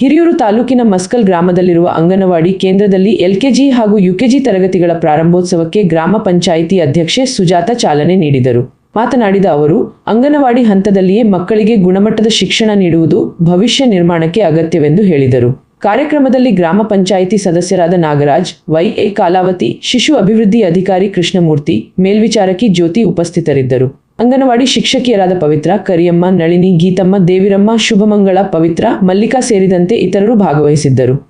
ಹಿರಿಯೂರು ತಾಲೂಕಿನ ಮಸ್ಕಲ್ ಗ್ರಾಮದಲ್ಲಿರುವ ಅಂಗನವಾಡಿ ಕೇಂದ್ರದಲ್ಲಿ ಎಲ್ಕೆಜಿ ಹಾಗೂ ಯುಕೆಜಿ ತರಗತಿಗಳ ಪ್ರಾರಂಭೋತ್ಸವಕ್ಕೆ ಗ್ರಾಮ ಪಂಚಾಯಿತಿ ಅಧ್ಯಕ್ಷೆ ಸುಜಾತ ಚಾಲನೆ ನೀಡಿದರು. ಮಾತನಾಡಿದ ಅವರು, ಅಂಗನವಾಡಿ ಹಂತದಲ್ಲಿಯೇ ಮಕ್ಕಳಿಗೆ ಗುಣಮಟ್ಟದ ಶಿಕ್ಷಣ ನೀಡುವುದು ಭವಿಷ್ಯ ನಿರ್ಮಾಣಕ್ಕೆ ಅಗತ್ಯವೆಂದು ಹೇಳಿದರು. ಕಾರ್ಯಕ್ರಮದಲ್ಲಿ ಗ್ರಾಮ ಪಂಚಾಯಿತಿ ಸದಸ್ಯರಾದ ನಾಗರಾಜ್ ವೈಎ ಕಾಲಾವತಿ, ಶಿಶು ಅಭಿವೃದ್ಧಿ ಅಧಿಕಾರಿ ಕೃಷ್ಣಮೂರ್ತಿ, ಮೇಲ್ವಿಚಾರಕಿ ಜ್ಯೋತಿ ಉಪಸ್ಥಿತರಿದ್ದರು. ಅಂಗನವಾಡಿ ಶಿಕ್ಷಕಿಯರಾದ ಪವಿತ್ರ ಕರಿಯಮ್ಮ ನಳಿನಿ ಗೀತಮ್ಮ ದೇವಿರಮ್ಮ ಶುಭಮಂಗಳ ಪವಿತ್ರ ಮಲ್ಲಿಕಾ ಸೇರಿದಂತೆ ಇತರರು ಭಾಗವಹಿಸಿದ್ದರು.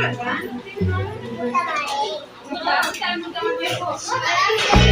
Thank you.